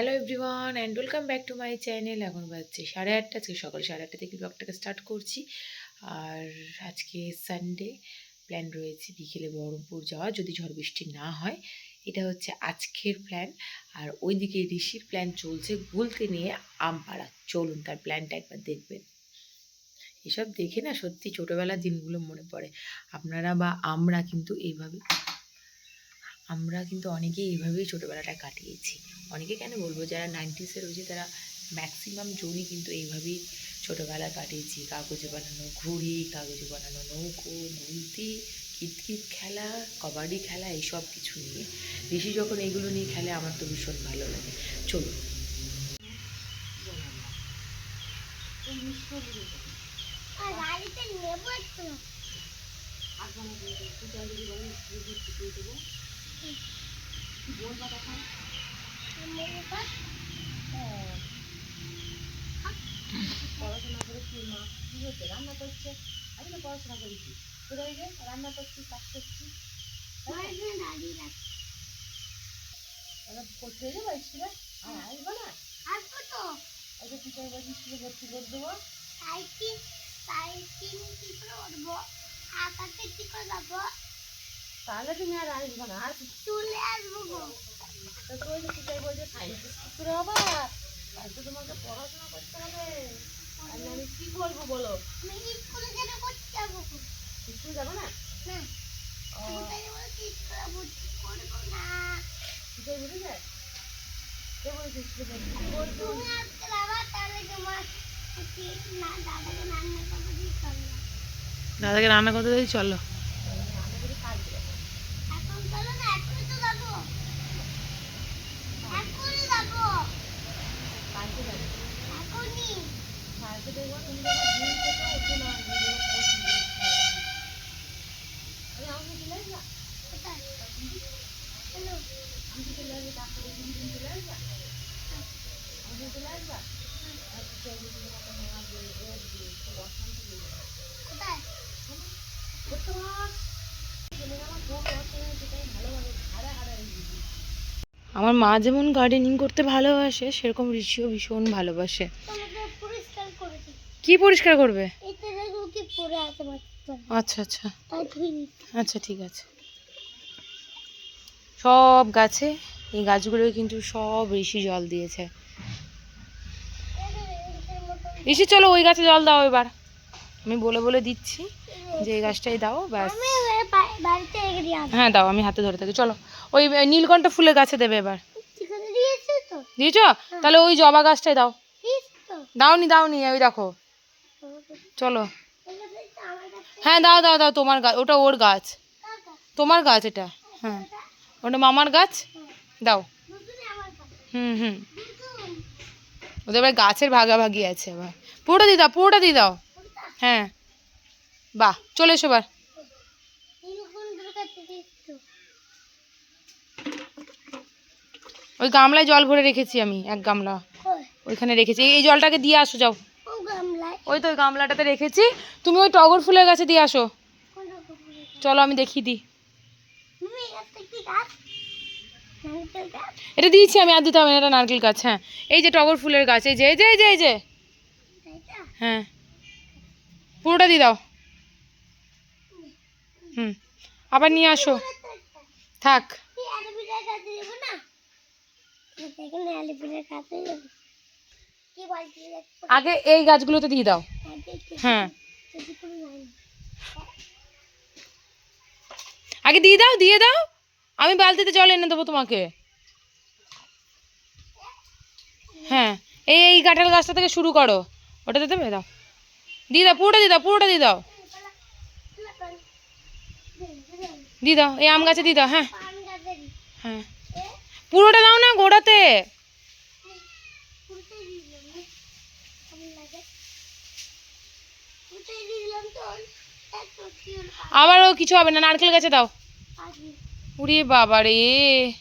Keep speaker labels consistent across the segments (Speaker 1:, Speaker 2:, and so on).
Speaker 1: Hello everyone and welcome back to my channel এখন বাজছে সাড়ে আটটা, আজকে সকাল সাড়ে আটটা থেকে ব্লগটাকে স্টার্ট করছি। আর আজকে সানডে প্ল্যান রয়েছে বিকেলে বহরমপুর যাওয়া, যদি ঝড় বৃষ্টি না হয়। এটা হচ্ছে আজকের প্ল্যান আর ওইদিকে ঋষির প্ল্যান চলছে গুলতে নিয়ে আমপাড়া চলুন তার প্ল্যানটা একবার দেখবেন। এসব দেখে না সত্যি ছোটোবেলার দিনগুলো মনে পড়ে। আপনারা বা আমরা কিন্তু এইভাবে আমরা কিন্তু অনেকেই এইভাবেই ছোটোবেলাটা কাটিয়েছি। অনেকে কেন বলব যারা নাইনটিসের রয়েছে তারা ম্যাক্সিমাম জনই কিন্তু এইভাবেই ছোটোবেলা কাটিয়েছি। কাগজে বানানো ঘুড়ি কাগজে বানানো নৌকো গুলতি কিতকিত খেলা কবাডি খেলা এইসব কিছু নিয়ে। বেশি যখন এগুলো নিয়ে খেলে আমার তো ভীষণ ভালো লাগে। চলুন।
Speaker 2: আর
Speaker 3: পড়াশোনা করে মা কি হচ্ছে রান্না করছে আমি তো পড়াশোনা করেছি কোথায় যে রান্না করছি কাজ করছি পড়তে
Speaker 2: সাইকেল সাইকেল কি করে উঠবো? আকাশে করে যাব?
Speaker 3: তাহলে তুমি আর আসব না আর কি-
Speaker 2: চলে আসব গো।
Speaker 3: তো বলছে করে হবে তাই তোমাকে পড়াশোনা করতে হবে। আর আমি কি করব বলো?
Speaker 2: আমি স্কুলে যেতে করতে যাব গো।
Speaker 3: স্কুল যাব না?
Speaker 2: না। তুমি আজকে বাবা তাহলে তোমার দাদাকে রান্না করব দিয়ে চলো।
Speaker 1: দাদাকে রান্না করতে দিই চলো
Speaker 3: আমাদের কাজ দেবো
Speaker 2: এখন চলো না এখনই তো যাব এখনই যাব
Speaker 3: কালকে যাব
Speaker 2: এখনই
Speaker 3: কালকে দেখব তুমি যখন ঘুম থেকে ওঠো না ঘুম থেকে পড়ছি আরে আমি চলে আসবা
Speaker 2: কোথায় হ্যালো
Speaker 3: আমি চলে আসব ডাক্তারের দিন দিন চলে আসবা আমি চলে আসবা আর টিচার যদি তোমাকে না বলে ও দিয়ে খুব অশান্তি হয়ে যাবে
Speaker 2: কোথায়
Speaker 3: করতে পার চলে আমার খুব অশান্তি সেটাই ভালোভাবে হারা হারা হয়ে গেছি
Speaker 1: আমার মা যেমন গার্ডেনিং করতে ভালোবাসে সেরকম ঋষিও ভীষণ ভালোবাসে
Speaker 2: তোমাকে পরিষ্কার করে দিই
Speaker 1: কি পরিষ্কার করবে? আচ্ছা আচ্ছা। আচ্ছা ঠিক আছে। সব গাছে এই গাছগুলো কিন্তু সব ঋষি জল দিয়েছে। ঋষি চলো ওই গাছে জল দাও এবার। আমি বলে বলে দিচ্ছি যে এই গাছটাই দাও ব্যাস। হ্যাঁ দাও আমি হাতে ধরে থাকি। চলো ওই নীলকণ্ঠ ফুলের গাছে দেবে এবার।
Speaker 2: দিয়েছে
Speaker 1: দিয়েছ? তাহলে ওই জবা গাছটাই দাও। দাওনি দাওনি ওই দেখো। চলো। হ্যাঁ দাও দাও দাও তোমার গাছ ওটা ওর গাছ। তোমার গাছ এটা? হ্যাঁ। ওটা মামার গাছ? দাও। হুম হুম। ওদের এবার গাছের ভাগাভাগি আছে আবার। পুরোটা দিয়ে দাও পুরোটা দিয়ে দাও। হ্যাঁ। বাহ চলে এসো এবার। ওই গামলায় জল ভরে রেখেছি আমি এক গামলা। ওইখানে রেখেছি। এই জলটাকে দিয়ে আসো যাও। ওই তো ওই গামলাটাতে রেখেছি। তুমি ওই টগর ফুলের গাছে দিয়ে আসো। চলো আমি দেখিয়ে দিই। এটা দিয়েছি আমি, আর দিতে হবে এটা নারকেল গাছ হ্যাঁ। এই যে টগর ফুলের গাছ, এই যে এই যে এই যে এই যে। হ্যাঁ। পুরোটা দিয়ে দাও। হুম। আবার নিয়ে আসো। থাক। আগে এই গাছগুলোতে দিয়ে দাও। হ্যাঁ আগে দিয়ে দাও দিয়ে দাও। আমি বালতিতে জল এনে দেবো তোমাকে। হ্যাঁ এই এই কাঁঠাল গাছটা থেকে শুরু করো। ওটাতে দেবে? দাও। দিয়ে দাও পুরোটা দিয়ে দাও পুরোটা দিয়ে দাও। দিয়ে দাও এই আম গাছে দিয়ে দাও হ্যাঁ। হ্যাঁ। পুরোটা দাও না গোড়াতে। আবারও কিছু হবে না, নারকেল গাছে দাও। উড়িয়ে বাবা রে।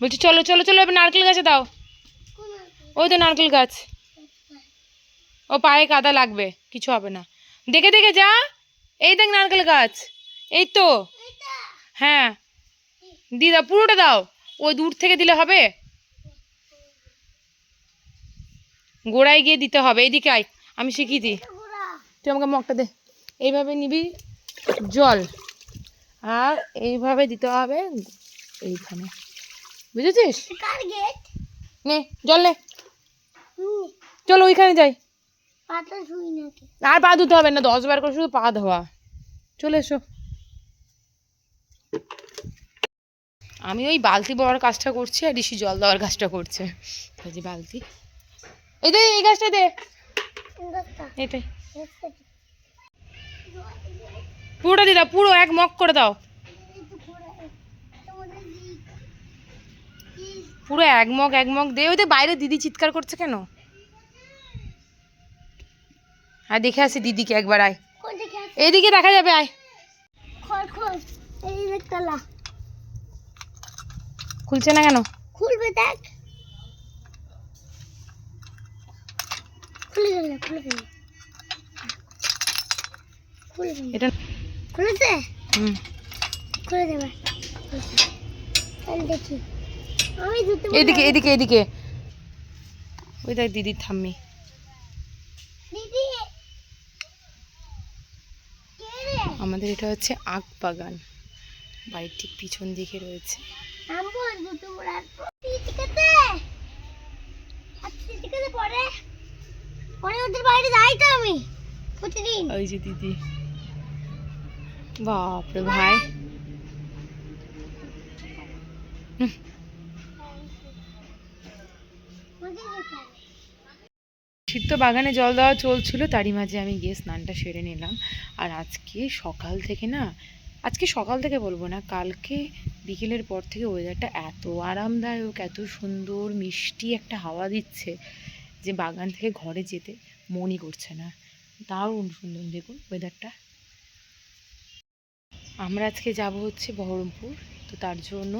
Speaker 1: বলছি, চলো চলো চলো, এবার নারকেল গাছে দাও। ওই তো নারকেল গাছ। ও পায়ে কাদা লাগবে, কিছু হবে না। দেখে দেখে যা। এই দেখ নারকেল গাছ। এই তো। হ্যাঁ। দি দাও পুরোটা দাও। ওই দূর থেকে দিলে হবে? গোড়ায় গিয়ে দিতে হবে। এইদিকে আয় আমি শিখিয়ে দিই। তুই আমাকে মগটা দে। এইভাবে নিবি জল। আর এইভাবে দিতে হবে এইখানে। বুঝেছিস? নে জল নে। চলো ওইখানে যাই। আর পা ধুতে হবে না দশ বার করে শুধু পা ধোয়া। চলে এসো। আমি ওই বালতি বড়ার কাজটা করছি আর ঋষি জল দেওয়ার কাজটা করছে। বালতি। এই দে এই গাছটা দে। এটাই পুরোটা দিয়ে দাও পুরো এক মগ করে দাও। পুরো এক মগ এক মগ দে। ওই তো বাইরে দিদি চিৎকার করছে কেন? আর দেখে আসি দিদিকে একবার আয়। এইদিকে দেখা যাবে আয়। খুলছে না কেন?
Speaker 2: খুলবে দেখ। খুলে গেল খুলে গেল খুলে গেল
Speaker 1: এটা
Speaker 2: খুলেছে?
Speaker 1: হুম।
Speaker 2: খুলে দেবে। তাহলে দেখি। আমি ধুতে
Speaker 1: এদিকে এদিকে এদিকে। ওই দেখ থাম্মি
Speaker 2: দিদি! রে?
Speaker 1: আমাদের এটা হচ্ছে আখ বাগান। বাড়ির ঠিক পিছন দিকে রয়েছে।
Speaker 2: আমবো দুটো ঠিক আছে পরে পরে বাইরে যাই তো আমি, প্রতিদিন।
Speaker 1: ওই যে দিদি। ভাই। বাগানে জল দেওয়া চলছিল, তারই মাঝে আমি গিয়ে স্নানটা সেরে নিলাম। আর আজকে সকাল থেকে না, আজকে সকাল থেকে বলব না, কালকে বিকেলের পর থেকে ওয়েদারটা এত আরামদায়ক, এত সুন্দর, মিষ্টি একটা হাওয়া দিচ্ছে। যে বাগান থেকে ঘরে যেতে মনই করছে না। দারুণ সুন্দর, দেখুন ওয়েদারটা আমরা আজকে যাব হচ্ছে বহরমপুর, তো তার জন্য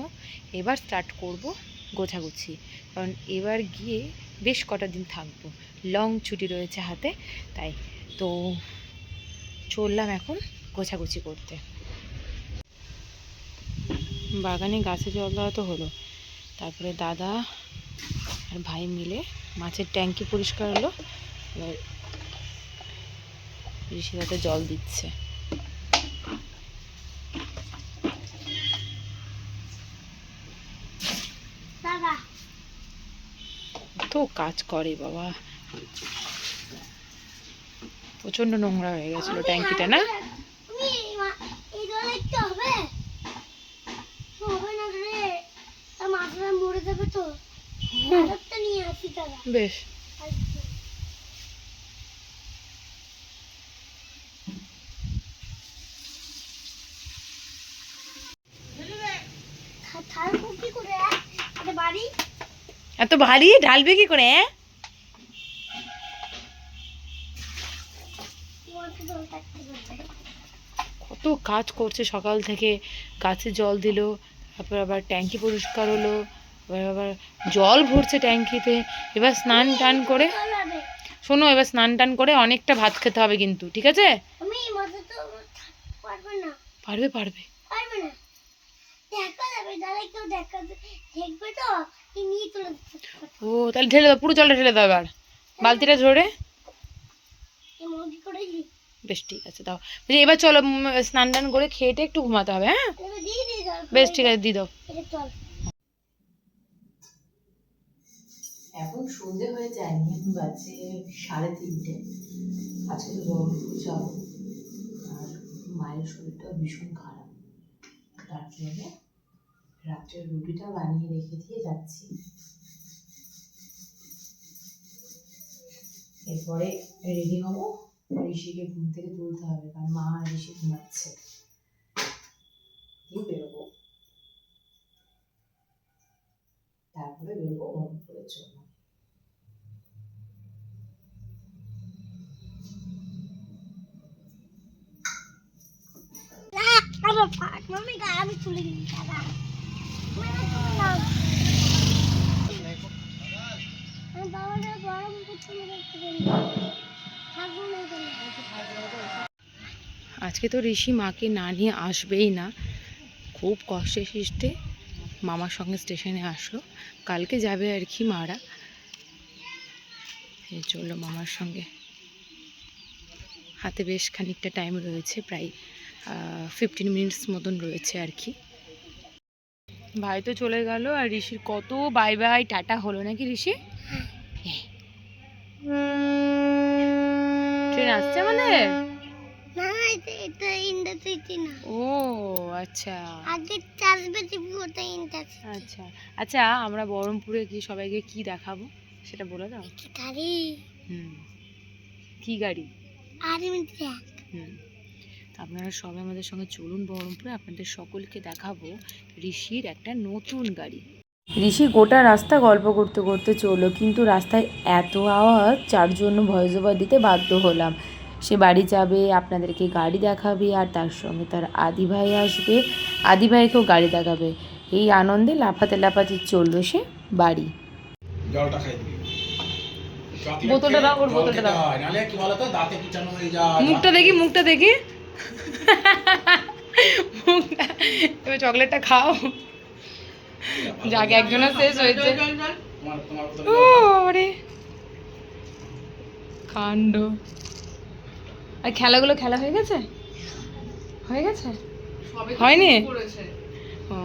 Speaker 1: এবার স্টার্ট করব গোছাগুছি। কারণ এবার গিয়ে বেশ কটা দিন থাকব। লং ছুটি রয়েছে হাতে, তাই তো চললাম এখন গোছাগুছি করতে। বাগানে গাছে জল দেওয়া তো হলো। তারপরে দাদা আর ভাই মিলে মাছের ট্যাঙ্কি পরিষ্কার হলো। এবার ঋষি তাতে জল দিচ্ছে। তো কাজ করে বাবা। প্রচণ্ড নোংরা হয়ে গেছিল ট্যাঙ্কিটা না?
Speaker 2: হবে। রে মরে যাবে তো।
Speaker 1: বেশ। এত ভারী? ঢালবে কি করে কত কাজ করছে সকাল থেকে। গাছে জল দিল তারপর আবার ট্যাঙ্কি পরিষ্কার হলো। এবার আবার জল ভরছে ট্যাঙ্কিতে। এবার স্নান টান করে শোনো এবার স্নান টান করে অনেকটা ভাত খেতে হবে কিন্তু ঠিক আছে?
Speaker 2: পারবে
Speaker 1: পারবে ও তাহলে ঢেলে দাও পুরো জলটা ঢেলে দাও এবার। বালতিটা ধরে বেশ ঠিক আছে দাও। এবার চলো স্নান টান করে খেয়েটে একটু ঘুমাতে হবে হ্যাঁ? বেশ ঠিক আছে দিয়ে দাও
Speaker 2: এটা চল
Speaker 1: এখন সন্ধে হয়ে যায়নি বাজে সাড়ে তিনটে। আজকে তো বহরমপুর যাব আর মায়ের শরীরটাও ভীষণ খারাপ। তার জন্য রাত্রের রুটিটা বানিয়ে রেখে দিয়ে যাচ্ছি। এরপরে রেডি হব। ঋষিকে ঘুম থেকে তুলতে হবে, কারণ মা আর ঋষি ঘুমাচ্ছে। দিয়ে বেরোবো। তারপরে বেরোবো বহরমপুরের জন্য আজকে তো ঋষি মাকে না নিয়ে আসবেই না। খুব কষ্টে সৃষ্টে মামার সঙ্গে স্টেশনে আসলো। কালকে যাবে আর কি মারা। চলল মামার সঙ্গে। হাতে বেশ খানিকটা টাইম রয়েছে, প্রায় ফিফটিন মিনিটস মতন রয়েছে আর কি। ভাই তো চলে গেল আর ঋষির কত বাই বাই টাটা হলো নাকি ঋষি। ট্রেন আসছে আমাদের? ও আচ্ছা।
Speaker 2: আগে
Speaker 1: আচ্ছা। আচ্ছা আমরা বহরমপুরে কি সবাইকে কি দেখাবো? সেটা বলে দাও।
Speaker 2: গাড়ি।
Speaker 1: হুম। কি গাড়ি?
Speaker 2: ট্র্যাক
Speaker 1: হুম। আপনারা সবাই আমাদের সঙ্গে চলুন বহরমপুরে। আপনাদের সকলকে দেখাবো ঋষির একটা নতুন গাড়ি। ঋষি গোটা রাস্তা গল্প করতে করতে চলল কিন্তু রাস্তায় এত আওয়াজ যার জন্য ভয়েস ওভার দিতে বাধ্য হলাম। সে বাড়ি যাবে আপনাদেরকে গাড়ি দেখাবে আর তার সঙ্গে তার আদি ভাই আসবে। আদি ভাইকেও গাড়ি দেখাবে। এই আনন্দে লাফাতে লাফাতে চলল সে বাড়ি।
Speaker 4: জলটা খাই দিবি। চকলেট
Speaker 1: বোতলটা দাও, ওর বোতলটা দাও।
Speaker 4: নাহলে কি বলতো দাঁতে কিটানো যায়।
Speaker 1: মুখটা দেখি মুখটা দেখি। এবার চকলেটটা খাও। যাকে একজনের শেষ হয়েছে। কাণ্ড। আর খেলাগুলো খেলা হয়ে গেছে? হয়ে গেছে? হয়নি? ও।